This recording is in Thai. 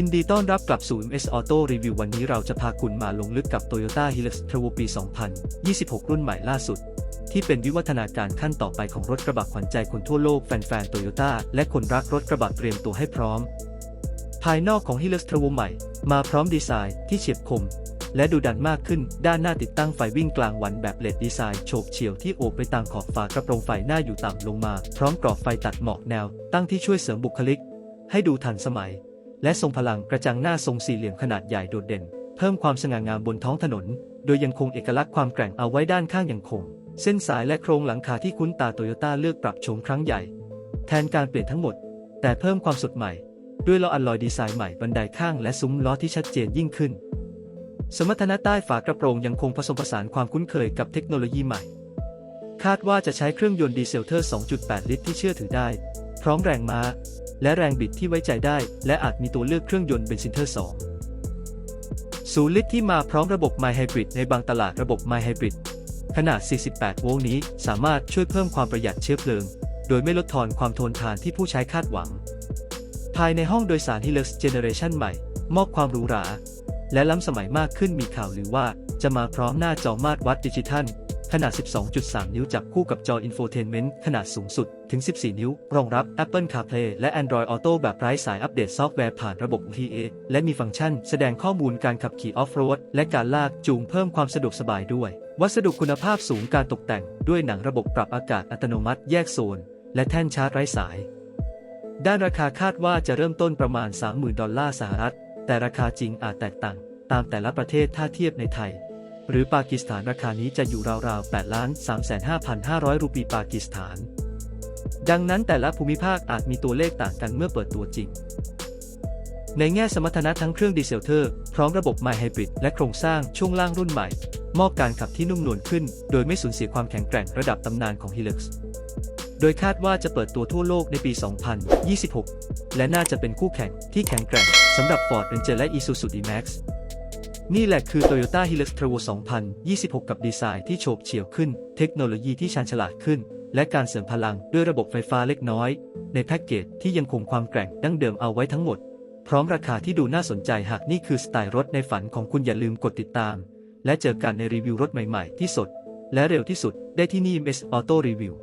ยินดีต้อนรับกลับสู่ MS Auto Review วันนี้เราจะพาคุณมาลงลึกกับ Toyota Hilux Turbo ปี 2026 รุ่นใหม่ล่าสุด ที่เป็นวิวัฒนาการขั้นต่อไปของรถกระบะขวัญใจคนทั่วโลกแฟนๆ Toyota และคนรักรถกระบะเตรียมตัวให้พร้อม ภายนอกของ Hilux Turbo ใหม่ มาพร้อมดีไซน์ที่เฉียบคม และดูดันมากขึ้น ด้านหน้าติดตั้งไฟวิ่งกลางวันแบบเลดดีไซน์โฉบเฉี่ยวที่โอบไปตามขอบฝากระโปรงไฟหน้าอยู่ต่ำลงมา พร้อมกรอบไฟตัดหมอกแนว ตั้งที่ช่วยเสริมบุคลิก ให้ดูทันสมัย และทรงพลังกระจังหน้าทรงสี่เหลี่ยมขนาดใหญ่โดดเด่น เพิ่มความสง่างามบนท้องถนน โดยยังคงเอกลักษณ์ความแกร่งเอาไว้ด้านข้างอย่างคง เส้นสายและโครงหลังคาที่คุ้นตาโตโยต้าเลือกปรับโฉมครั้งใหญ่ แทนการเปลี่ยนทั้งหมด แต่เพิ่มความสดใหม่ ด้วยล้ออัลลอยดีไซน์ใหม่บันไดข้างและซุ้มล้อที่ชัดเจนยิ่งขึ้น สมรรถนะใต้ฝากระโปรงยังคงผสมผสานความคุ้นเคยกับเทคโนโลยีใหม่ คาดว่าจะใช้เครื่องยนต์ดีเซลเทอร์ 2.8 ลิตรที่เชื่อถือได้ พร้อมแรงม้า และแรงบิดที่ไว้ใจได้ และอาจมีตัวเลือกเครื่องยนต์เบนซินเทอร์ 2 ศูนย์ลิตรที่มาพร้อมระบบ My Hybrid ในบางตลาดระบบ My Hybrid ขนาด 48 โวลต์นี้สามารถช่วยเพิ่มความประหยัดเชื้อเพลิง โดยไม่ลดทอนความทนทานที่ผู้ใช้คาดหวัง ภายในห้องโดยสาร Hilux Generation ใหม่ มอบความหรูหรา และล้ำสมัยมากขึ้นมีข่าวหรือว่าจะมาพร้อมหน้าจอมาตรวัดดิจิทัล ขนาด 12.3 นิ้วจับคู่กับจอ Infotainment ขนาดสูงสุด ถึง 14 นิ้ว รองรับ Apple CarPlay และ Android Auto แบบไร้สายอัปเดตซอฟต์แวร์ผ่านระบบ OTA และมีฟังก์ชัน แสดงข้อมูลการขับขี่ออฟโรดและการลากจูงเพิ่มความสะดวกสบายด้วย วัสดุคุณภาพสูงการตกแต่ง ด้วยหนังระบบปรับอากาศอัตโนมัติแยกโซน และแท่นชาร์จไร้สาย ด้านราคาคาดว่าจะเริ่มต้นประมาณ 30,000 ดอลลาร์สหรัฐ แต่ราคาจริงอาจแตกต่าง ตามแต่ละประเทศถ้าเทียบในไทย หรือปากีสถานราคานี้จะอยู่ราวๆ8ล้าน35,500 รูปีปากีสถาน ดังนั้นแต่ละภูมิภาคอาจมีตัวเลขต่างกันเมื่อเปิดตัวจริง ในแง่สมรรถนะทั้งเครื่องดีเซลเทอร์พร้อมระบบ My Hybrid และโครงสร้างช่วงล่างรุ่นใหม่ มอบการขับที่นุ่มนวลขึ้น โดยไม่สูญเสียความแข็งแกร่งระดับตำนานของ Hilux โดยคาดว่าจะเปิดตัวทั่วโลกในปี 2026 และน่าจะเป็นคู่แข่งที่แข็งแกร่งสำหรับ Ford Ranger และ Isuzu D-Max นี่แหละคือ Toyota Hilux Turbo 2026 กับดีไซน์ที่โฉบเฉี่ยวขึ้น เทคโนโลยีที่ชาญฉลาดขึ้น และการเสริมพลังด้วยระบบไฟฟ้าเล็กน้อย ในแพ็กเกจที่ยังคงความแกร่งดั้งเดิมเอาไว้ทั้งหมด พร้อมราคาที่ดูน่าสนใจหากนี่คือสไตล์รถในฝันของคุณอย่าลืมกดติดตาม และเจอกันในรีวิวรถใหม่ๆ ที่สด และเร็วที่สุดได้ที่นี่ MS Auto Review